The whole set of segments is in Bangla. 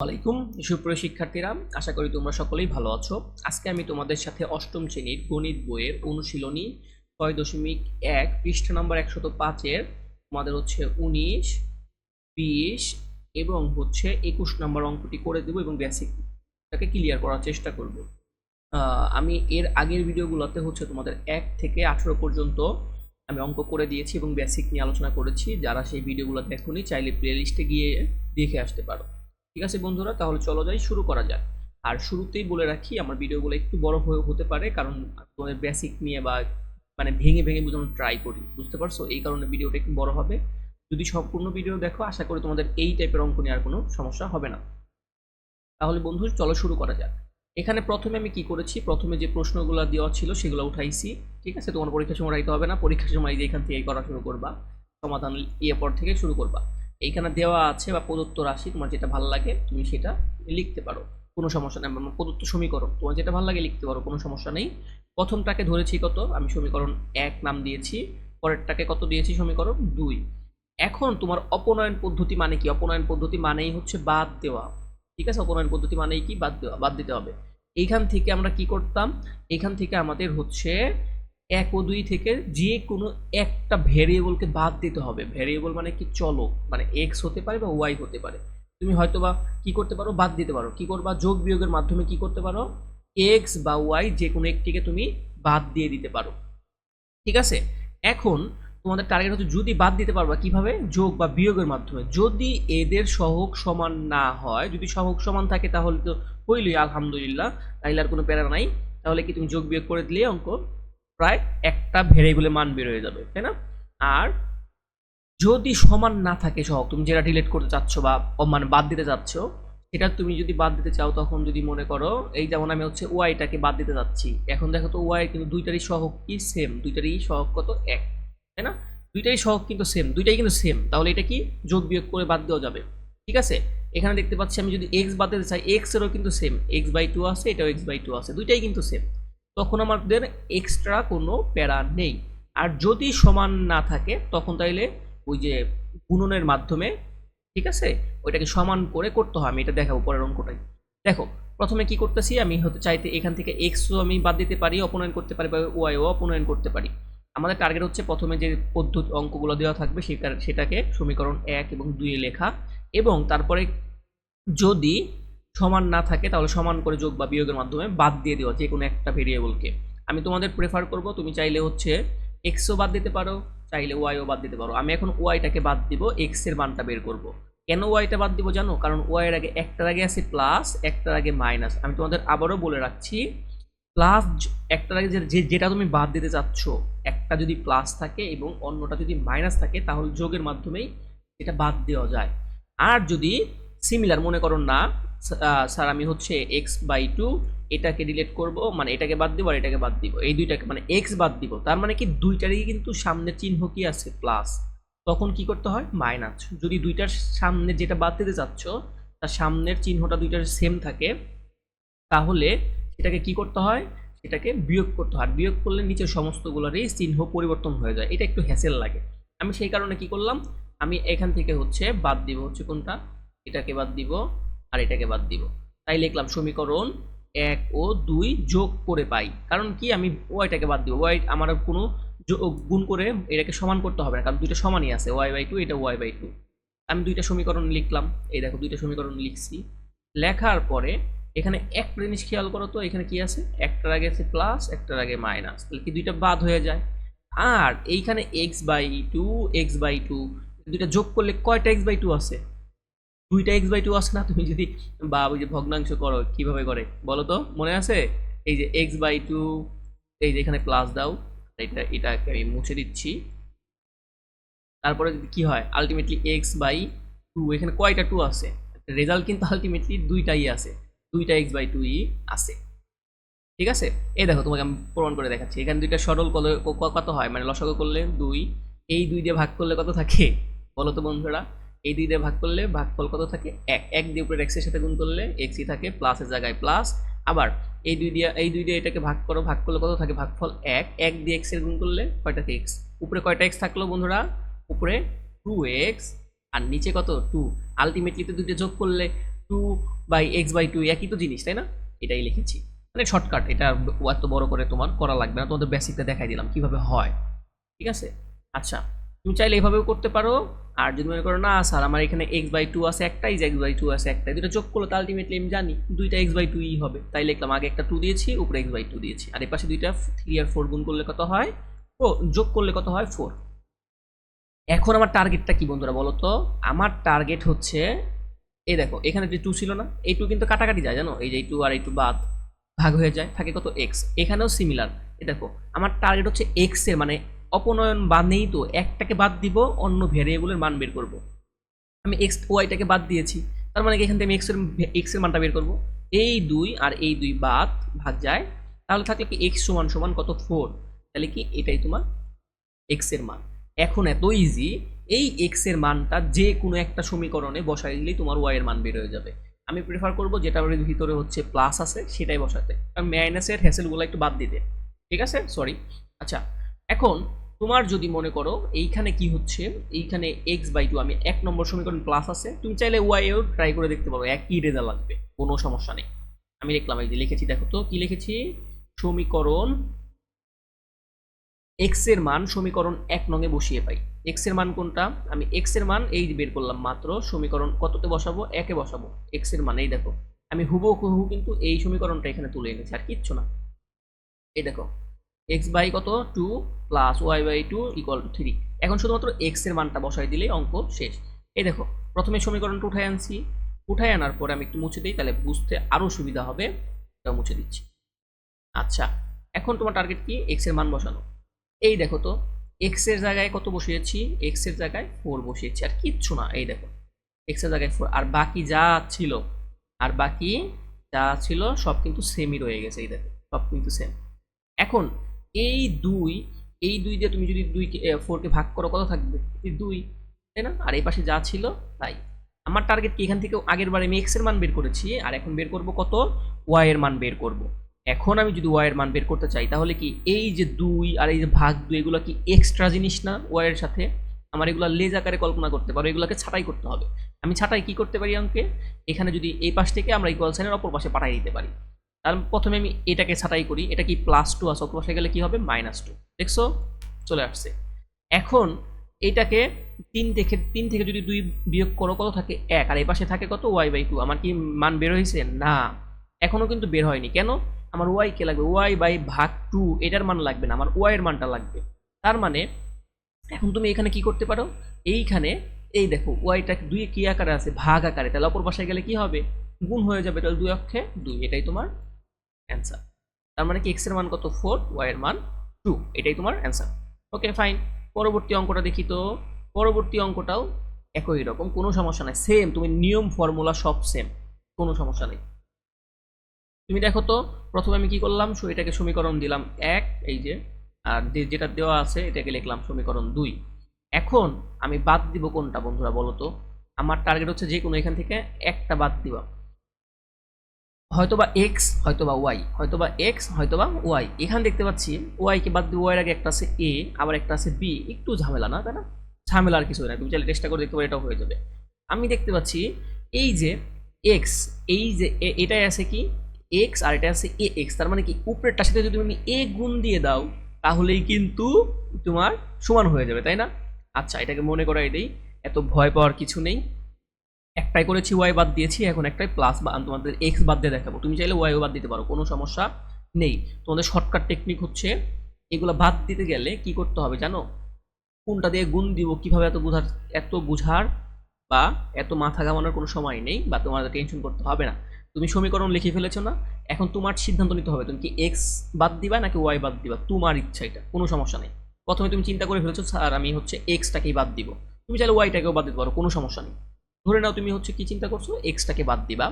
আলাইকুম, সুপ্রিয় শিক্ষার্থীরা, আশা করি তোমরা সকলেই ভালো আছো। আজকে আমি তোমাদের সাথে অষ্টম শ্রেণির গণিত বইয়ের অনুশীলনী ছয় দশমিক এক, পৃষ্ঠা নম্বর একশত পাঁচের, তোমাদের হচ্ছে উনিশ, বিশ এবং হচ্ছে একুশ নম্বর অঙ্কটি করে দেবো এবং বেসিকটাকে ক্লিয়ার করার চেষ্টা করব। আমি এর আগের ভিডিওগুলোতে হচ্ছে তোমাদের এক থেকে আঠেরো পর্যন্ত আমি অঙ্ক করে দিয়েছি এবং বেসিক নিয়ে আলোচনা করেছি। যারা সেই ভিডিওগুলো দেখোনি, চাইলে প্লেলিস্টে গিয়ে দেখে আসতে পারো। ঠিক আছে বন্ধুরা? তাহলে চলো যাই, শুরু করা যাক। আর শুরুতেই বলে রাখি, আমার ভিডিওগুলো একটু বড় হয়ে হতে পারে, কারণ তোমাদের বেসিক নিয়ে বা মানে ভেঙে ভেঙে বোঝানোর ট্রাই করি, বুঝতে পারছ? এই কারণে ভিডিওটা একটু বড় হবে। যদি সম্পূর্ণ ভিডিও দেখো, আশা করি তোমাদের এই টাইপের অঙ্ক নিয়ে আর কোনো সমস্যা হবে না। তাহলে বন্ধু, চলো শুরু করা যাক। এখানে প্রথমে আমি কি করেছি? প্রথমে যে প্রশ্নগুলো দেওয়া ছিল, সেগুলো উঠাইছি। ঠিক আছে? তোমার পরীক্ষার সময় উঠাইতে হবে না, পরীক্ষার সময় যে এখান থেকে করা শুরু করবা, সমাধান ইয়ে পর থেকে শুরু করবা। এইখানে দেওয়া আছে বা প্রদত্ত রাশি, তোমার যেটা ভালো লাগে তুমি সেটা লিখতে পারো। কোনো সমস্যা নেই বা প্রদত্ত সমীকরণ, তোমার যেটা ভালো লাগে লিখতে পারো, কোনো সমস্যা নেই। প্রথমটাকে ধরেছি কত? আমি সমীকরণ এক নাম দিয়েছি, পরেরটাকে কত দিয়েছি সমীকরণ? দুই। এখন তোমার অপনয়ন পদ্ধতি মানে কি? অপনয়ন পদ্ধতি মানেই হচ্ছে বাদ দেওয়া। ঠিক আছে? অপনয়ন পদ্ধতি মানেই কি? বাদ দেওয়া, বাদ দিতে হবে। এইখান থেকে আমরা কি করতাম? এইখান থেকে আমাদের হচ্ছে এক ও দুই থেকে যে কোনো একটা ভেরিয়েবলকে বাদ দিতে হবে। ভেরিয়েবল মানে কি? চলো। মানে এক্স হতে পারে বা ওয়াই হতে পারে। তুমি হয়তো বা কী করতে পারো? বাদ দিতে পারো। কি করবা? যোগ বিয়োগের মাধ্যমে কি করতে পারো? এক্স বা ওয়াই যে কোনো একটিকে তুমি বাদ দিয়ে দিতে পারো। ঠিক আছে? এখন তোমাদের টার্গেট হচ্ছে যদি বাদ দিতে পারবা কীভাবে? যোগ বা বিয়োগের মাধ্যমে। যদি এদের সহগ সমান না হয়, যদি সহগ সমান থাকে তাহলে তো হইলই, আলহামদুলিল্লাহ। তাইলে আর কোনো প্যারা নাই। তাহলে কি তুমি যোগ বিয়োগ করে দিলে অঙ্ক প্রায় একটা ভেরিয়েবলের মান বের হয়ে যাবে, তাই না? আর যদি সমান না থাকে সহগ, তুমি যেটা ডিলিট করতে চাচ্ছ বা মানে বাদ দিতে চাচ্ছ, সেটা তুমি যদি বাদ দিতে চাও, তখন যদি মনে করো, এই যেমন আমি হচ্ছে ওয়াইটাকে বাদ দিতে চাচ্ছি এখন দেখো তো ওয়াই কিন্তু দুইটারই সহগ কি সেম দুইটারই সহগ কত? এক, তাই না? দুইটারই সহগ কিন্তু সেম দুইটাই কিন্তু সেম তাহলে এটা কি? যোগ বিয়োগ করে বাদ দেওয়া যাবে, ঠিক আছে? এখানে দেখতে পাচ্ছি আমি যদি এক্স বাদ দিতে চাই এক্স এরও কিন্তু সেম এক্স বাই টু আছে, এটাও এক্স বাই টু আছে, দুইটাই কিন্তু সেম তখন আমাদের এক্সট্রা কোনো প্যারা নেই। আর যদি সমান না থাকে, তখন তাইলে ওই যে গুণনের মাধ্যমে, ঠিক আছে? ওইটাকে সমান করে করতে হয়। আমি এটা দেখাবো পরের অঙ্কটাই দেখো, প্রথমে কি করতেছি, আমি হতে চাইতে এখান থেকে এক্সও আমি বাদ দিতে পারি, অপনয়ন করতে পারি বা ওয়াইও অপনয়ন করতে পারি। আমাদের টার্গেট হচ্ছে প্রথমে যে পদ্ধতি অঙ্কগুলো দেওয়া থাকবে সেটা সেটাকে সমীকরণ এক এবং দুইয়ে লেখা। এবং তারপরে যদি সমান না থাকে, তাহলে সমান করে যোগ বা বিয়োগের মাধ্যমে বাদ দিয়ে দেওয়া, যে কোনো একটা ভেরিয়েবলকে। আমি তোমাদের প্রেফার করব, তুমি চাইলে হচ্ছে এক্সও বাদ দিতে পারো, চাইলে ওয়াইও বাদ দিতে পারো। আমি এখন ওয়াইটাকে বাদ দিব এক্সের মানটা বের করব। কেন ওয়াইটা বাদ দিব জানো? কারণ ওয়াইয়ের আগে একটার আগে আছে প্লাস একটার আগে মাইনাস আমি তোমাদের আবারও বলে রাখছি প্লাস একটার আগে যে যেটা তুমি বাদ দিতে চাচ্ছ, একটা যদি প্লাস থাকে এবং অন্যটা যদি মাইনাস থাকে, তাহলে যোগের মাধ্যমেই এটা বাদ দেওয়া যায়। আর যদি সিমিলার মনে করো না স্যার, আমি হচ্ছে এক্স বাই টু এটাকে ডিলিট করব মানে এটাকে বাদ দিব আর এটাকে বাদ দিব। এই দুইটাকে মানে এক্স বাদ দিব। তার মানে কি, দুইটারই কিন্তু সামনের চিহ্ন কি আছে? প্লাস তখন কি করতে হয়? মাইনাস যদি দুইটার সামনে যেটা বাদ দিতে চাচ্ছ, তার সামনের চিহ্নটা দুইটার সেম থাকে, তাহলে সেটাকে কি করতে হয়? সেটাকে বিয়োগ করতে হয়। বিয়োগ করলে নিচের সমস্তগুলোরই চিহ্ন পরিবর্তন হয়ে যায়। এটা একটু হ্যাসেল লাগে। আমি সেই কারণে কি করলাম? আমি এখান থেকে হচ্ছে বাদ দিব হচ্ছে কোনটা? এটাকে বাদ দিব। আর এটাকে বাদ দিব। তাই লিখলাম সমীকরণ এক ও দুই যোগ করে পাই। কারণ কি? আমি ওয়াইটাকে বাদ দিব। ওয়াই আমার কোনো গুণ করে এটাকে সমান করতে হবে না, কারণ দুইটা সমানই আছে ওয়াই বাই টু এটা ওয়াই বাই টু আমি দুইটা সমীকরণ লিখলাম। এই দেখো, দুইটা সমীকরণ লিখছি। লেখার পরে এখানে একটা জিনিস খেয়াল করো তো, এখানে কি আছে? একটার আগে আছে প্লাস একটার আগে মাইনাস তাহলে কি দুইটা বাদ হয়ে যায়? আর এইখানে X by two X by two দুইটা যোগ করলে কয়টা এক্স বাই টু আছে? দুইটা এক্স বাই টু আছে না? তুমি যদি বা ওই যে ভগ্নাংশ করো, কীভাবে করে? বলো তো, মনে আছে? এই যে এক্স বাই টু এই যে এখানে প্লাস দাও, এটা এটা আমি মুছে দিচ্ছি। তারপরে যদি কি হয়? আলটিমেটলি এক্স বাই টু এখানে কয়টা টু আছে? রেজাল্ট কিন্তু আলটিমেটলি দুইটাই আছে। দুইটা এক্স বাই টুই আছে। ঠিক আছে? এই দেখো, তোমাকে আমি প্রমাণ করে দেখাচ্ছি। এখানে দুইটা সরল কত হয়? মানে লসাগু করলে দুই, এই দুই দিয়ে ভাগ করলে কত থাকে? বলো তো বন্ধুরা। এই দুই দিয়ে ভাগ করলে ভাগফল কত থাকে? এক। এক দিয়ে উপরে এক্সের সাথে গুণ করলে এক্সই থাকে প্লাসের জায়গায় প্লাস আবার এই দুই দিয়ে, এই দুই দিয়ে এটাকে ভাগ করো, ভাগ করলে কত থাকে? ভাগফল এক। এক দিয়ে এক্সের গুণ করলে কয়টা এক্স উপরে কয়টা এক্স থাকল বন্ধুরা? উপরে টু এক্স আর নিচে কত? টু আলটিমেটলি তো দুইটা যোগ করলে two by X by two একই তো জিনিস, তাই না? এটাই লিখেছি। মানে শর্টকাট এটা এত বড় করে তোমার করা লাগবে না। তোমাদের বেসিকটা দেখাই দিলাম কীভাবে হয়। ঠিক আছে? আচ্ছা তুমি চাইলে এভাবেও করতে পারো। আর যদি মনে করো, না, স্যার, আমার এখানে এক্স বাই টু আছে একটাই এক্স বাই টু আছে একটাই। দুটো যোগ করলে তো আলটিমেটলি আমি জানি দুইটা এক্স বাই টুই হবে। তাই লিখলাম, আগে একটা টু দিয়েছি, উপরে এক্স বাই টু দিয়েছি। আর এর পাশে দুইটা থ্রি আর ফোর গুণ করলে কত হয়? ও, যোগ করলে কত হয়? ফোর এখন আমার টার্গেটটা কি বন্ধুরা বলো তো? আমার টার্গেট হচ্ছে, এই দেখো, এখানে যে টু ছিল না, এই টু কিন্তু কাটাকাটি যায়, জানো? এই যে এই টু আর এই টু বাদ, ভাগ হয়ে যায়, থাকে কত? এক্স এখানেও সিমিলার এ দেখো, আমার টার্গেট হচ্ছে এক্সের মানে অপনয়ন বাদ নেই তো, একটাকে বাদ দিব, অন্য ভ্যারিয়েবলের মান বের করব। আমি এক্স ওয়াইটাকে বাদ দিয়েছি, তার মানে এখান থেকে আমি এক্সের এক্সের মানটা বের করব? এই দুই আর এই দুই বাদ ভাগ যায়, তাহলে থাকলে কি এক্স সমান সমান কত? ফোর তাহলে কি এটাই তোমার এক্সের মান। এখন এত ইজি এই এক্সের মানটা যে কোনো একটা সমীকরণে বসাই দিলেই তোমার ওয়াই এর মান বের হয়ে যাবে। আমি প্রেফার করব যেটা ভিতরে হচ্ছে প্লাস আছে, সেটাই বসাতে। কারণ মাইনাসের হ্যাসেলগুলো একটু বাদ দিতে। ঠিক আছে? সরি আচ্ছা এখন তোমার যদি মনে করো এইখানে কি হচ্ছে, এইখানে এক্স বাই টু আমি এক নম্বর সমীকরণ প্লাস আছে, তুমি চাইলে ওয়াইও ট্রাই করে দেখতে পারো, একই রেজাল্ট আসবে কোনো সমস্যা নেই। আমি লিখলাম এই যে লিখেছি, দেখো তো কি লিখেছি? সমীকরণ এক্সের মান সমীকরণ এক নঙে বসিয়ে পাই। এক্সের মান কোনটা? আমি এক্সের মান এই বের করলাম মাত্র, সমীকরণ কততে বসাবো? একে বসাবো। এক্সের মান, এই দেখো। আমি হুবহু কিন্তু এই সমীকরণটা এখানে তুলে এনেছি, আর কিচ্ছু না। এই দেখো এক্স বাই কত? Two plus Y by two equal to three এখন শুধুমাত্র এক্সের মানটা বসাই দিলেই অঙ্ক শেষ। এই দেখো, প্রথমে সমীকরণটা উঠাই আনছি। উঠাই আনার পরে আমি একটু মুছে দিই, তাহলে বুঝতে আরও সুবিধা হবে। এটা মুছে দিচ্ছি। আচ্ছা এখন তোমার টার্গেট কি? এক্সের মান বসানো। এই দেখো তো এক্সের জায়গায় কত বসিয়েছি? এক্সের জায়গায় ফোর বসিয়েছি। আর কিচ্ছু না, এই দেখো। এক্সের জায়গায় ফোর আর বাকি যা ছিল, আর বাকি যা ছিল সব কিন্তু সেমই রয়ে গেছে, এই দেখো। সব কিন্তু সেম এখন এই দুই এই দুই দিয়ে তুমি যদি দুই ফোরকে ভাগ করো, কত থাকবে? এই দুই, তাই না? আর এই পাশে যা ছিল, তাই। আমার টার্গেট কি? এখান থেকে আগের বারে আমি এক্সের মান বের করেছি, আর এখন বের করব কত? ওয়াই এর মান বের করব। এখন আমি যদি ওয়াই এর মান বের করতে চাই, তাহলে কি এই যে দুই আর এই যে ভাগ দুই, এগুলো কি এক্সট্রা জিনিস না ওয়াই এর সাথে? আমার এগুলো লেজ আকারে কল্পনা করতে পারো, এগুলোকে ছাঁটাই করতে হবে। আমি ছাঁটাই কি করতে পারি অঙ্কে? এখানে যদি এই পাশ থেকে আমরা ইকুয়াল সাইনের অপর পাশে পাঠাই দিতে পারি। তার প্রথমে আমি এটাকে ছাঁটাই করি, এটা কি প্লাস টু আছে পাশে গেলে কি হবে? মাইনাস টু দেখছ? চলে আসছে। এখন এটাকে তিন থেকে তিন থেকে যদি দুই বিয়োগ করো, কত থাকে? এক। আর এই পাশে থাকে কত? ওয়াই বাই টু আমার কি মান বের হয়েছে? না। এখনও কিন্তু বের হয়নি। কেন? আমার ওয়াই কে লাগবে? ওয়াই বাই ভাগ টু এটার মান লাগবে না। আমার ওয়াই এর মানটা লাগবে। তার মানে এখন তুমি এখানে কি করতে পারো? এইখানে এই দেখো ওয়াইটা দুই কি আকারে আছে? ভাগ আকারে। তাহলে অপর পাশে গেলে কি হবে? গুণ হয়ে যাবে তাহলে দুই অক্ষে দুই। এটাই তোমার অ্যান্সার তার মানে কি এক্সের মান কত? ফোর ওয়াই এর মান টু এটাই তোমার অ্যান্সার ওকে ফাইন পরবর্তী অঙ্কটা দেখি তো। পরবর্তী অঙ্কটাও একই রকম, কোনো সমস্যা নাই। সেম তুমি নিয়ম ফর্মুলা সব সেম কোনো সমস্যা নেই। তুমি দেখো তো, প্রথমে আমি কি করলাম? সো এটাকে সমীকরণ দিলাম এক, এই যে, আর যেটা দেওয়া আছে, এটাকে লিখলাম সমীকরণ দুই। এখন আমি বাদ দিব কোনটা, বন্ধুরা, বলো তো? আমার টার্গেট হচ্ছে যে কোনো এখান থেকে একটা বাদ দিবা। হয়তোবা এক্স হয়তোবা ওয়াই হয়তোবা এক্স হয়তোবা ওয়াই এখানে দেখতে পাচ্ছি ওয়াইকে বাদ দিয়ে ওয়াইয়ের আগে একটা আছে এ আবার একটা আছে বি একটু ঝামেলা না, তাই না? ঝামেলা আর কিছু না, তুমি চাইলে চেষ্টা করে দেখতে পারো, এটাও হয়ে যাবে। আমি দেখতে পাচ্ছি এই যে এক্স এই যে এটাই আছে কি? এক্স আর এটা আছে এ এক্স তার মানে কি? উপরেরটার সাথে যদি তুমি এ গুণ দিয়ে দাও, তাহলেই কিন্তু তোমার সমান হয়ে যাবে, তাই না? আচ্ছা এটাকে মনে করাই দেই, এত ভয় পাওয়ার কিছু নেই। একটাই করেছি ওয়াই বাদ দিয়েছি, এখন একটাই প্লাস বা তোমাদের এক্স বাদ দিয়ে দেখাবো। তুমি চাইলে ওয়াইও বাদ দিতে পারো, কোনো সমস্যা নেই। তোমাদের শর্টকাট টেকনিক হচ্ছে, এগুলো বাদ দিতে গেলে কি করতে হবে জানো? কোনটা দিয়ে গুণ দিব, কীভাবে এত বোঝার এত বোঝার বা এত মাথা ঘামানোর কোনো সময় নেই বা তোমাদের টেনশন করতে হবে না। তুমি সমীকরণ লিখে ফেলেছো না, এখন তোমার সিদ্ধান্ত নিতে হবে। তুমি কি এক্স বাদ দিবা নাকি ওয়াই বাদ দিবা? তোমার ইচ্ছা এটা, কোনো সমস্যা নেই। প্রথমে তুমি চিন্তা করে ফেলেছো, স্যার, আমি হচ্ছে এক্সটাকেই বাদ দিব। তুমি চাইলে ওয়াইটাকেও বাদ দিতে পারো, কোনো সমস্যা নেই। ধরে নাও তুমি হচ্ছে কি চিন্তা করছ? এক্সটাকে বাদ দিবা।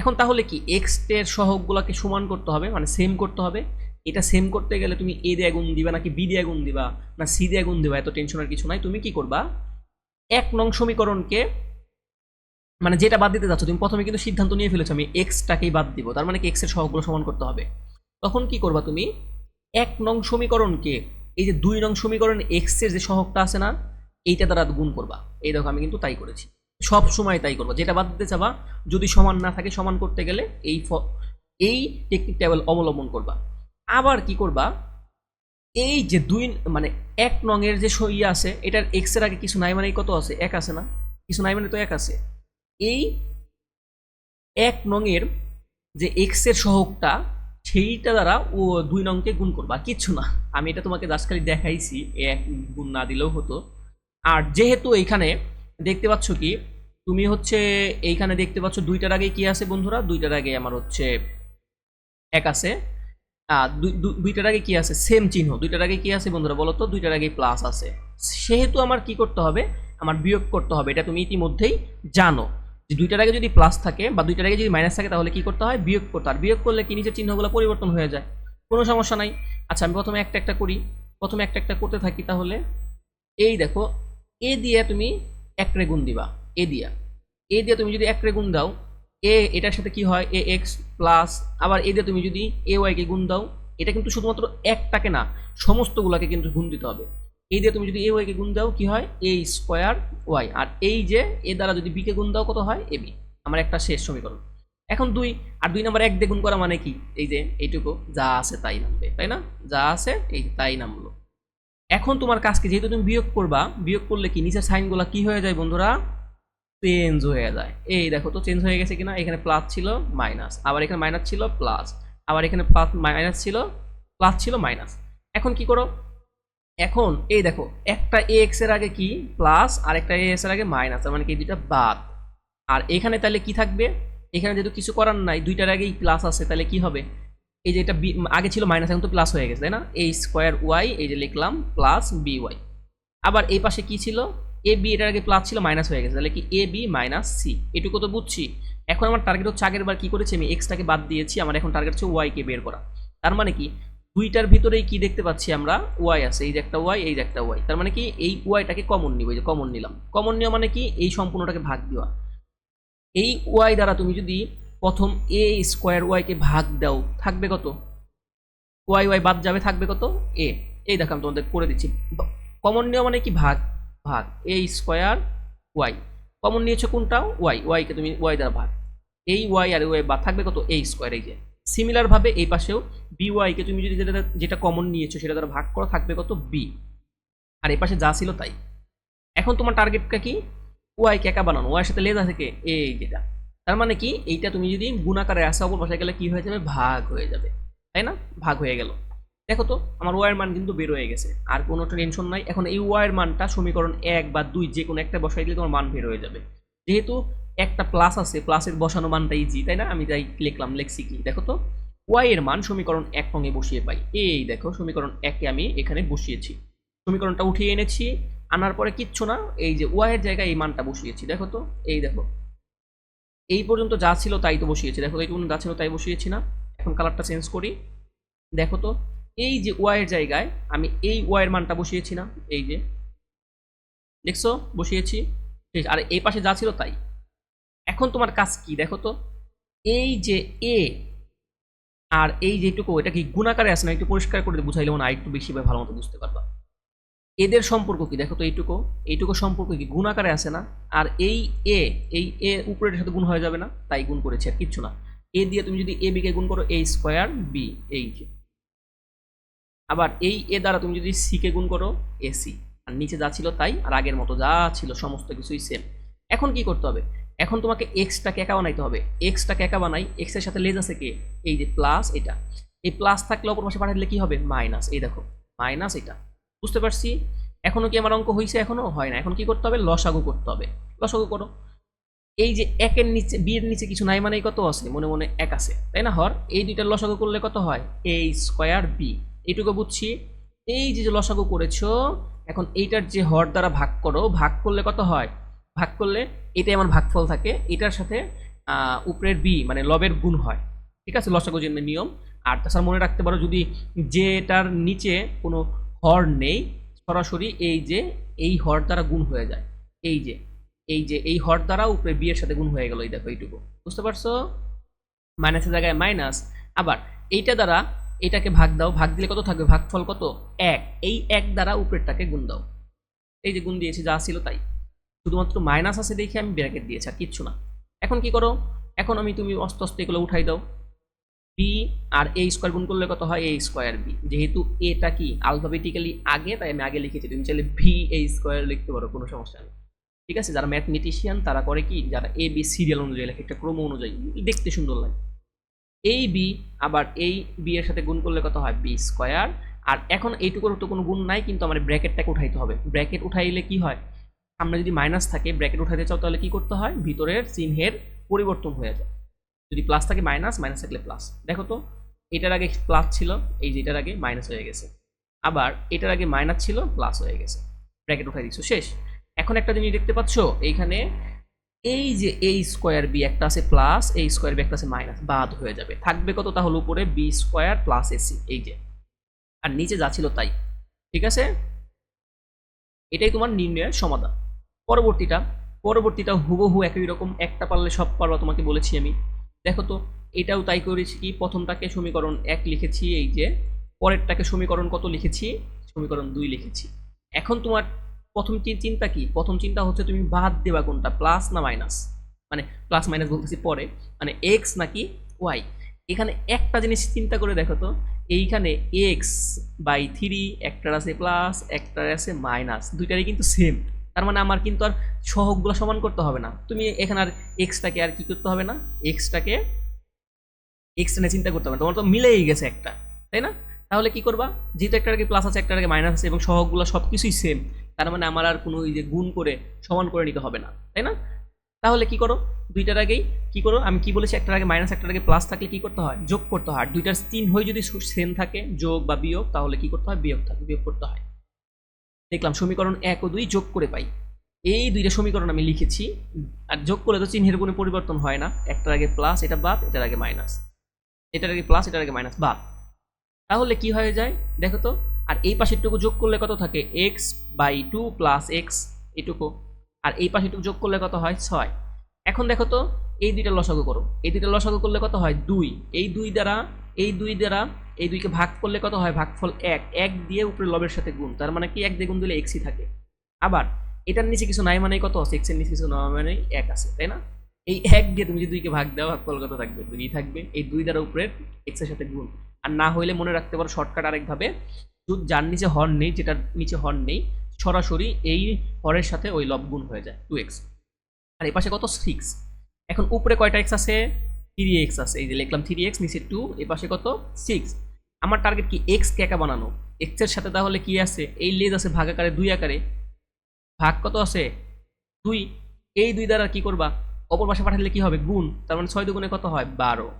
এখন তাহলে কি এক্সের সহগগুলোকে সমান করতে হবে? মানে সেম করতে হবে। এটা সেম করতে গেলে তুমি এ দিয়ে গুণ দিবা নাকি বি দিয়ে গুণ দিবা? না সি দিয়ে গুণ দিবা? এত টেনশনের কিছু নাই। তুমি কি করবা? এক নং সমীকরণকে মানে যেটা বাদ দিতে যাচ্ছ, তুমি প্রথমে কিন্তু সিদ্ধান্ত নিয়ে ফেলেছো, আমি এক্সটাকেই বাদ দিব। তার মানে কি এক্সের সহগগুলো সমান করতে হবে। তখন কি করবা তুমি? এক নং সমীকরণকে, এই যে দুই নং সমীকরণ এক্সের যে সহগটা আছে না, এইটা দ্বারা গুণ করবা। এই দেখো, আমি কিন্তু তাই করেছি। সব সময় তাই করবা। যেটা বাদ দিতে চাবা, যদি সমান না থাকে, সমান করতে গেলে এই এই টেকনিকটা অবলম্বন করবা। আবার কি করবা? এই যে দুই মানে এক নঙের যে সইয়া আছে, এটার এক্সের আগে কিছু নাই মানে কত আছে? এক আছে না? কিছু নাই মানে তো এক আছে। এই এক নঙের যে এক্সের সহগটা, সেইটা দ্বারা ও দুই নংকে গুণ করবা। কিচ্ছু না। আমি এটা তোমাকে জাস্ট খালি দেখাইছি, এক গুণ না দিলেও হতো। আর যেহেতু এইখানে দেখতে পাচ্ছ কি? তুমি হচ্ছে এইখানে দেখতে পাচ্ছ দুইটার আগে কি আছে বন্ধুরা? দুইটার আগে আমার হচ্ছে এক আছে। দুইটার আগে কি আছে? সেম চিহ্ন। দুইটার আগে কি আছে বন্ধুরা বলো তো? দুইটার আগে প্লাস আছে। সেহেতু আমার কি করতে হবে? আমার বিয়োগ করতে হবে। এটা তুমি ইতিমধ্যেই জানো। যে দুইটার আগে যদি প্লাস থাকে বা দুইটার আগে যদি মাইনাস থাকে, তাহলে কি করতে হয়? বিয়োগ করতে আর বিয়োগ করলে কি নিচের চিহ্নগুলো পরিবর্তন হয়ে যায়। কোনো সমস্যা নাই। আচ্ছা আমি প্রথমে একটা একটা করি। প্রথমে একটা একটা করতে থাকি তাহলে। এই দেখো, এ দিয়ে তুমি এক রে গুণ দিবা, এ দিয়া। এ দিয়ে তুমি যদি এক রে গুণ দাও, এ এটার সাথে কি হয়? এ এক্স প্লাস, আবার এ দিয়ে তুমি যদি এ ওয়াইকে গুণ দাও, এটা কিন্তু শুধুমাত্র একটাকে না, সমস্তগুলোকে কিন্তু গুণ দিতে হবে। এই দিয়ে তুমি যদি এ ওয়াইকে গুণ দাও, কি হয়? A square Y. আর এই যে, এ দ্বারা যদি বিকে গুণ দাও, কত হয়? A B. আমার একটা শেষ সমীকরণ। এখন দুই, আর দুই নাম্বার এক দিয়ে গুণ করা মানে কি? এই যে, এইটুকু যা আছে তাই নামবে, তাই না? যা আছে, এই তাই নামলো। এখন তোমার কাজকে যেহেতু তুমি বিয়োগ করবা, বিয়োগ করলে কি নিচের সাইনগুলো কি হয়ে যায় বন্ধুরা? চেঞ্জ হয়ে যায়। এই দেখো তো চেঞ্জ হয়ে গেছে কিনা? এখানে প্লাস ছিল মাইনাস আবার এখানে মাইনাস ছিল প্লাস আবার এখানে প্লাস মাইনাস ছিল প্লাস ছিল মাইনাস এখন কি করো? এখন এই দেখো, একটা এ এক্সের আগে কি? প্লাস আর একটা এ এক্সের আগে মাইনাস মানে কি দুইটা বাদ। আর এখানে তাহলে কি থাকবে? এখানে যেহেতু কিছু করার নাই, দুইটার আগেই প্লাস আছে, তাহলে কি হবে? এই যে এটা বি আগে ছিল মাইনাস এখন তো প্লাস হয়ে গেছে, তাই না? এই স্কোয়ার ওয়াই এই যে লিখলাম প্লাস বি ওয়াই আবার এই পাশে কি ছিল? এ বি এটার আগে প্লাস ছিল মাইনাস হয়ে গেছে। তাহলে কি এ বি মাইনাস সি এটুকু তো বুঝছি। এখন আমার টার্গেট হচ্ছে, আগের বার কি করেছি আমি? এক্সটাকে বাদ দিয়েছি, আমার এখন টার্গেট হচ্ছে ওয়াইকে বের করা। তার মানে কি? দুইটার ভিতরেই কি দেখতে পাচ্ছি আমরা? ওয়াই আছে, এই যে একটা ওয়াই এই যে একটা ওয়াই তার মানে কি? এই ওয়াইটাকে কমন নিব, এই যে কমন নিলাম। কমন নেওয়া মানে কি? এই সম্পূর্ণটাকে ভাগ দেওয়া। এই ওয়াই দ্বারা তুমি যদি প্রথম এ স্কোয়ার ওয়াইকে ভাগ দাও, থাকবে কত? ওয়াই ওয়াই বাদ যাবে, থাকবে কত? এ এই দেখো আমি তোমাদের করে দিচ্ছি। কমন নেওয়া মানে কি? ভাগ ভাগ। এ স্কোয়ার ওয়াই কমন নিয়েছো কোনটা? ওয়াই ওয়াইকে তুমি ওয়াই দ্বারা ভাগ। এই ওয়াই আর ওয়াই বাদ থাকবে কত? এ স্কোয়ার, এই যে। সিমিলারভাবে এই পাশেও বি ওয়াইকে তুমি যদি যেটা যেটা কমন নিয়েছো সেটা দ্বারা ভাগ করো, থাকবে কত? বি আর এই পাশে যা ছিল তাই। এখন তোমার টার্গেটটা কি? ওয়াইকে একা বানানো। ওয়াইয়ের সাথে লেজা থেকে এই যেটা তার মানে কি? এইটা তুমি যদি গুণাকারে আসা অপর পাশে গেলে কি হয়ে যাবে? ভাগ হয়ে যাবে। তাই না? ভাগ হয়ে গেল। দেখো তো, আমার ওয়াইয়ের মান কিন্তু বের হয়ে গেছে। আর কোনো টেনশন নাই। এখন এই ওয়াইয়ের মানটা সমীকরণ এক বা দুই, যে কোনো একটা বসাই দিলে তোমার মান বের হয়ে যাবে। যেহেতু একটা প্লাস আছে প্লাসের বসানো মানটা ইজি তাই না? আমি তাই লিখলাম, লেখছি কি? দেখো তো ওয়াই এর মান সমীকরণ এক সঙ্গে বসিয়ে পাই। এই দেখো, সমীকরণ একে আমি এখানে বসিয়েছি। সমীকরণটা উঠিয়ে এনেছি। আনার পরে কিচ্ছু না, এই যে ওয়াই এর জায়গায় এই মানটা বসিয়েছি। দেখো তো, এই দেখো। এই পর্যন্ত যা ছিল তাই তো বসিয়েছি। দেখো এই পর্যন্ত যা ছিল তাই বসিয়েছি না। এখন কালারটা চেঞ্জ করি। দেখো তো, এই যে ওয়াইয়ের জায়গায় আমি এই ওয়াইয়ের মানটা বসিয়েছি না, এই যে। দেখছ? বসিয়েছি। ঠিক আর এই পাশে যা ছিল তাই। এখন তোমার কাজ কি? দেখো তো, এই যে এ আর এই যেটুকু এটা কি গুণাকারে আছে না? একটু পরিষ্কার করে বুঝাইলে মনে হয় একটু বেশি ভালো মতো বুঝতে পারবা। এদের সম্পর্ক কি? দেখো তো এইটুকু এইটুকু সম্পর্ক কি? গুণাকারে আছে না? আর এই এ এই এ উপরের সাথে গুণ হয়ে যাবে না? তাই গুণ করেছে আর কিচ্ছু না। এ দিয়ে তুমি যদি এ বিকে গুণ করো এ স্কোয়ার বি এই আবার এই এ দ্বারা তুমি যদি সি কে গুণ করো এসি আর নিচে যা ছিল তাই, আর আগের মতো যা ছিল, সমস্ত কিছুই সেম এখন কি করতে হবে? এখন তোমাকে এক্সটাকে একা বানাইতে হবে। এক্সটাকে একা বানাই এক্সের সাথে লেজ আছে কে? এই যে প্লাস এটা। এই প্লাস থাকলে অপর পাশে পাঠালে কি হবে? মাইনাস এই দেখো মাইনাস এটা। বুঝতে পারছি? এখনও কি আমার অঙ্ক হয়েছে এখনও? হয় না। এখন কি করতে হবে? লসাগু করতে হবে। লসাগু করো। এই যে একের নিচে বিয়ের নিচে কিছু নাই মানে কত আছে? মনে মনে এক আছে। তাই না, হর? এই দুইটার লসাগু করলে কত হয়? এ স্কোয়ার বি এইটুকু বুঝছি? এই যে যে লসাগু করেছ, এখন এইটার যে হর দ্বারা ভাগ করো, ভাগ করলে কত হয়? ভাগ করলে এটাই আমার ভাগফল থাকে। এটার সাথে উপরের বি মানে লবের গুণ হয়। ঠিক আছে? লসাগু জন্য নিয়ম। আর তাছাড়া মনে রাখতে পারো, যদি যেটার নিচে কোনো হর নেই, সরাসরি এই যে, এই হর দ্বারা গুণ হয়ে যায়। এই যে এই যে, এই হর দ্বারা উপরে বিয়ের সাথে গুণ হয়ে গেল, এই দেখো এইটুকু। বুঝতে পারছ? মাইনাসের জায়গায় মাইনাস। আবার এইটা দ্বারা এটাকে ভাগ দাও, ভাগ দিলে কত থাকবে? ভাগফল কত? এক। এই এক দ্বারা উপরেরটাকে গুণ দাও। এই যে গুণ দিয়েছি, যা ছিল তাই। শুধুমাত্র মাইনাস আছে দেখে আমি ব্র্যাকেট দিয়েছি, আর কিচ্ছু না। এখন কি করো? এখন আমি তুমি আস্তে আস্তে এগুলো উঠাই দাও। বি আর এ স্কোয়ার গুণ করলে কত হয়? A square B. যেহেতু এটা কি? আলফাবেটিক্যালি আগে, তাই আমি আগে লিখেছি। তুমি চাইলে ভি, এ স্কোয়ার লিখতে পারো, কোনো সমস্যা নেই। ঠিক আছে? যারা ম্যাথমেটিশিয়ান তারা করে কি? যারা এ, বি সিরিয়াল অনুযায়ী লেখে, একটা ক্রম অনুযায়ী। দেখতে সুন্দর লাগে। এই বি আবার এই বি এর সাথে গুণ করলে কত হয়? B square. আর এখন এইটুকুর তো কোনো গুণ নাই, কিন্তু আমার ব্র্যাকেটটাকে উঠাইতে হবে। ব্র্যাকেট উঠাইলে কি হয়? সামনে যদি মাইনাস থাকে, ব্র্যাকেট উঠাইতে চাও, তাহলে কি করতে হয়? ভিতরের চিহ্নের পরিবর্তন হয়ে যায়। যদি প্লাস থাকে মাইনাস মাইনাস থাকলে প্লাস দেখো তো, এটার আগে প্লাস ছিল, এই যে এটার আগে মাইনাস হয়ে গেছে। আবার এটার আগে মাইনাস ছিল প্লাস হয়ে গেছে। ব্র্যাকেট উঠাই দিচ্ছ, শেষ। এখন একটা জিনিস দেখতে পাচ্ছ, এইখানে এই যে এই স্কোয়ার বি একটা আছে প্লাস এই স্কোয়ার বি একটা আছে মাইনাস বাদ হয়ে যাবে। থাকবে কত তাহলে উপরে? বি স্কোয়ার প্লাস এসি এই যে। আর নিচে যা ছিল তাই। ঠিক আছে? এটাই তোমার নির্ণয়ের সমাধান। পরবর্তীটা পরবর্তীটা হুবহু একই রকম, একটা পারলে সব পারবা তোমাকে বলেছি আমি। দেখো তো, এটাও তাই করেছি কি? প্রথমটাকে সমীকরণ এক লিখেছি, এই যে পরেরটাকে সমীকরণ কত লিখেছি? সমীকরণ দুই লিখেছি। এখন তোমার প্রথম চিন্তা কি? প্রথম চিন্তা হচ্ছে তুমি বাদ দেবা কোনটা, প্লাস না মাইনাস? মানে প্লাস মাইনাস বলতেছি পরে মানে এক্স নাকি ওয়াই এখানে একটা জিনিস চিন্তা করে দেখো তো, এইখানে এক্স বাই থ্রি একটার আছে প্লাস, একটার আছে মাইনাস, দুইটারই কিন্তু সেম তার মানে আমার কিন্তু আর সহগগুলো সমান করতে হবে না। তুমি এখানে আর এক্সটাকে আর কি করতে হবে না? এক্সটাকে এক্স নিয়ে চিন্তা করতে হবে না। তোমার তো মিলেই গেছে একটা, তাই না? তাহলে কি করবা? যেহেতু একটার আগে প্লাস আছে একটার আগে মাইনাস আছে এবং সহগগুলো সব কিছুই সেম তার মানে আমার আর কোনো ওই যে গুণ করে সমান করে নিতে হবে না, তাই না? তাহলে কি করো? দুইটার আগেই কি করো? আমি কি বলেছি? একটার আগে মাইনাস একটার আগে প্লাস থাকলে কি করতে হয়? যোগ করতে হয়। আর দুইটার তিন হয়ে যদি সেম থাকে, যোগ বা বিয়োগ, তাহলে কি করতে হয়? বিয়োগ থাকে বিয়োগ করতে হয়। দেখলাম সমীকরণ এক ও দুই যোগ করে পাই। এই দুইটা সমীকরণ আমি লিখেছি, আর যোগ করলে তো চিহ্নের কোনো পরিবর্তন হয় না। একটার আগে প্লাস এটা বাদ, এটার আগে মাইনাস এটার আগে প্লাস এটার আগে মাইনাস বাদ। তাহলে কি হয়ে যায়? দেখো তো, আর এই পাশেরটুকু যোগ করলে কত থাকে? X by two plus X এটুকু। আর এই পাশেরটুকু যোগ করলে কত হয়? ছয়। এখন দেখো তো, এই দুইটা লসাগু করো। এই দুইটা লসাগু করলে কত হয়? দুই। এই দুই দ্বারা, এই দুই দ্বারা, এই দুইকে ভাগ করলে কত হয়? ভাগফল এক। এক দিয়ে উপরে লবের সাথে গুণ। তার মানে কি? এক দিয়ে গুণ দিলে এক্সই থাকে। আবার, এটার নিচে কিছু নাই মানে কত আছে? এক্সের নিচে কিছু নাই মানে এক আছে, তাই না? এই এক দিয়ে তুমি যদি দুইকে ভাগ দাও, ভাগফল কত থাকবে? দুই থাকবে। এই দুই দ্বারা উপরে এক্সের সাথে গুণ। আর না হইলে মনে রাখতে পারো শর্টকাট আরেকভাবে যার নিচে হর্ন নেই, যেটার নিচে হর্ন নেই, সরাসরি এই হরের সাথে ওই লব গুণ হয়ে যায় টু এক্স আর এই পাশে কত? সিক্স এখন উপরে কয়টা এক্স আছে? থ্রি এক্স আছে। এই যে লিখলাম থ্রি এক্স নিচে টু এই পাশে কত? সিক্স আমার টার্গেট কি? এক্স কে একা বানানো। এক্সের সাথে তাহলে কি আছে? এই লেজ আছে ভাগ আকারে, দুই আকারে। ভাগ কত আছে? দুই। এই দুই দ্বারা কি করবা? অপর পাশে পাঠালে কি হবে? গুণ। তার মানে ছয় দুগুণে কত হয়? বারো।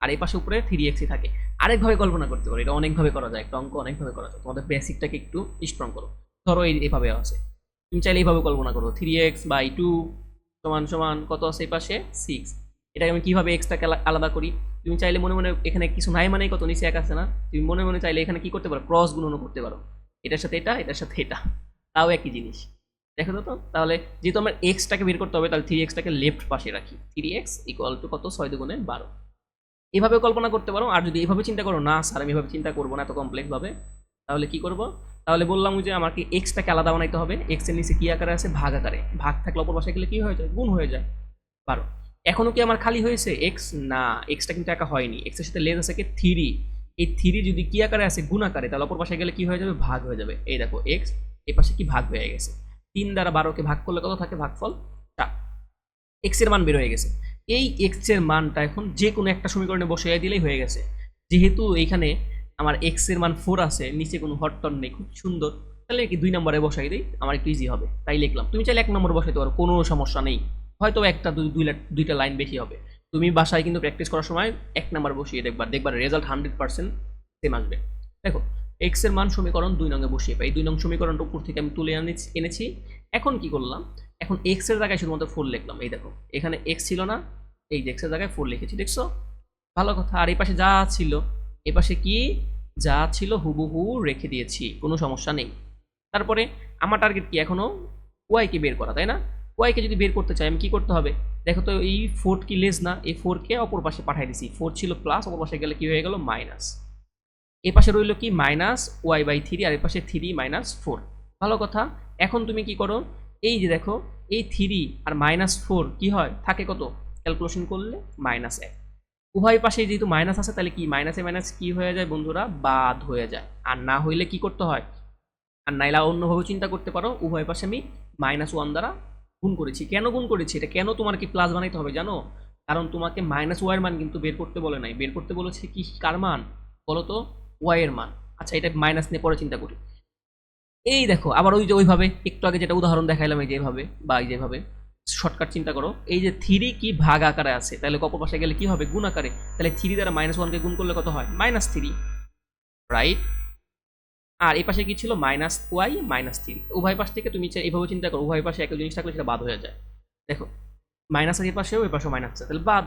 আর এই পাশে উপরে থ্রি এক্সই থাকে। আরেকভাবে কল্পনা করতে পারো। এটা অনেকভাবে করা যায়। একটা অঙ্ক অনেকভাবে করা যায়। তোমাদের বেসিকটাকে একটু স্ট্রং করো। ধরো এইভাবে আছে। তুমি চাইলে এইভাবে কল্পনা করো। থ্রি এক্স বাই টু সমান সমান কত আছে এই পাশে? সিক্স এটাকে আমি কীভাবে এক্সট্রাকে আলাদা করি? তুমি চাইলে মনে মনে এখানে কিছু নাই মানে কত নিচে এক আছে না? তুমি মনে মনে চাইলে এখানে কি করতে পারো? ক্রস গুণনও করতে পারো। এটার সাথে এটা, এটার সাথে এটা। তাও একই জিনিস। দেখো তো তাহলে যেহেতু আমার এক্সটাকে বের করতে হবে, তাহলে থ্রি এক্সটাকে লেফট পাশে রাখি। থ্রি এক্স ইকুয়াল টু কত? ছয় দুগুণে বারো। এভাবে কল্পনা করতে পারো। আর যদি এভাবে চিন্তা করো, না স্যার, আমি এভাবে চিন্তা করব না এত কমপ্লেক্সভাবে তাহলে কি করব? তাহলে বললাম যে আমাকে এক্সটাকে আলাদা বানাইতে হবে এক্সের নিচে কি আকারে আছে? ভাগ আকারে। ভাগ থাকলে অপর পাশে গেলে কী হয়ে যায়? গুণ হয়ে যায়। বারো। এখনও কি আমার খালি হয়েছে? এক্স না এক্সটা কিন্তু একা হয়নি। এক্সের সাথে লেজ আছে কি? থ্রি এই থ্রি যদি কি আকারে আছে? গুণ আকারে, তাহলে অপর পাশে গেলে কী হয়ে যাবে? ভাগ হয়ে যাবে। এই দেখো এক্স এই পাশে কি ভাগ হয়ে গেছে? তিন দ্বারা বারোকে ভাগ করলে কত থাকে? ভাগফল চার। এক্সের মান বের হয়ে গেছে। এই এক্সের মানটা এখন যে কোনো একটা সমীকরণে বসিয়ে দিলেই হয়ে গেছে। যেহেতু এইখানে আমার এক্সের মান ফোর আছে, নিচে কোনো হটটন নেই, খুব সুন্দর। তাহলে কি দুই নম্বরে বসাই দিই? আমার একটু ইজি হবে, তাই লিখলাম। তুমি চাইলে এক নম্বর বসাইতে পারো, কোনো সমস্যা নেই। হয়তো একটা, দুই দুইটা লাইন বেশি হবে। তুমি বাসায় কিন্তু প্র্যাকটিস করার সময় এক নাম্বার বসিয়ে দেখবা দেখবার রেজাল্ট হান্ড্রেড পার্সেন্ট সেম আসবে। দেখো এক্সের মান সমীকরণ দুই নঙ্গে বসিয়ে পাই। দুই নং সমীকরণটা উপর থেকে আমি তুলে আনি- এনেছি। এখন কি করলাম? এখন এক্সের জায়গায় শুধুমাত্র ফোর লিখলাম। এই দেখো, এখানে এক্স ছিল না, এই যে এক্সের জায়গায় ফোর লিখেছি, দেখছ? ভালো কথা। আর এই পাশে যা ছিল এ পাশে কি যা ছিল হুবহু রেখে দিয়েছি, কোনো সমস্যা নেই। তারপরে আমার টার্গেট কি এখনও ওয়াইকে বের করা, তাই না? ওয়াইকে যদি বের করতে চাই, আমি কি করতে হবে? দেখো তো, এই ফোর কি লেস না? এই ফোরকে অপর পাশে পাঠিয়ে দিছি। ফোর ছিল প্লাস অপর পাশে গেলে কি হয়ে গেল? মাইনাস এ পাশে রইল কি? মাইনাস ওয়াই বাই থ্রি আর এ পাশে থ্রি মাইনাস ফোর ভালো কথা। এখন তুমি কি করো? এই যে দেখো, এই থ্রি আর মাইনাস ফোর কী হয়? থাকে কত? ক্যালকুলেশন করলে মাইনাস এক। উভয় পাশে যেহেতু মাইনাস আছে, তাহলে কি? মাইনাসে মাইনাস কি হয়ে যায় বন্ধুরা? বাদ হয়ে যায়। আর না হইলে কি করতে হয়? আর নাইলা অন্যভাবে চিন্তা করতে পারো, উভয় পাশে আমি মাইনাস ওয়ান দ্বারা গুণ করেছি। কেন গুণ করেছি? এটা কেন তোমার কি প্লাস বানাইতে হবে জানো? কারণ তোমাকে মাইনাস ওয়াইয়ের মান কিন্তু বের করতে বলে নাই। বের করতে বলেছে কি? কার মান? বলো তো ওয়াইয়ের মান। আচ্ছা এটা মাইনাস নিয়ে পরে চিন্তা করি। এই দেখো, আবার ওই যে ওইভাবে, একটু আগে যেটা উদাহরণ দেখাইলাম, এই যেভাবে বা এই যেভাবে শর্টকাট চিন্তা করো। এই যে থ্রি কি ভাগ আকারে আছে? তাহলে কপ পাশে গেলে কি হবে? গুণ আকারে। তাহলে থ্রি দ্বারা মাইনাস ওয়ানকে গুণ করলে কত হয়? মাইনাস থ্রি রাইট আর এই পাশে কি ছিল? মাইনাস ওয়াই মাইনাস থ্রি উভয় পাশ থেকে তুমি এইভাবে চিন্তা করো। উভয় পাশে একই জিনিস থাকলে সেটা বাদ হয়ে যায়। দেখো মাইনাস এর পাশেও ওই পাশেও মাইনাস আছে। তাহলে বাদ।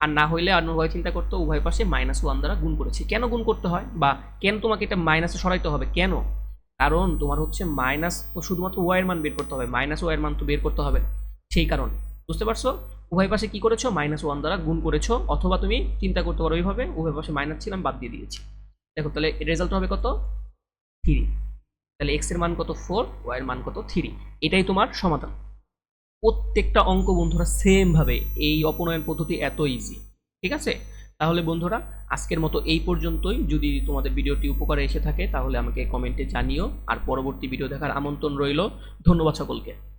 আর না হইলে আর উভয় চিন্তা করতো, উভয় পাশে মাইনাস ওয়ান দ্বারা গুণ করেছি। কেন গুণ করতে হয়? বা কেন তোমাকে এটা মাইনাসে সরাইতে হবে? কেন? কারণ তোমার হচ্ছে মাইনাস শুধুমাত্র ওয়াইয়ের মান বের করতে হবে মাইনাস ওয়াইয়ের মান তো বের করতে হবে। সেই কারণে, বুঝতে পারছ? উভয় পাশে কি করেছ? মাইনাস ওয়ান দ্বারা গুণ করেছ, অথবা তুমি চিন্তা করতে পারো এইভাবে, উভয় পাশে মাইনাস ছিলাম, বাদ দিয়ে দিয়েছি। দেখো, তাহলে রেজাল্ট হবে কত? থ্রি তাহলে এক্সের মান কত? ফোর ওয়াই এর মান কত? থ্রি এটাই তোমার সমাধান। প্রত্যেকটা অঙ্ক বন্ধুরা সেম ভাবে এই অপনয়ন পদ্ধতি এত ইজি ঠিক আছে? তাহলে বন্ধুরা, আজকের মতো এই পর্যন্তই। যদি তোমাদের ভিডিওটি উপকারে এসে থাকে, তাহলে আমাকে কমেন্টে জানিও। আর পরবর্তী ভিডিও দেখার আমন্ত্রণ রইল। ধন্যবাদ সকলকে।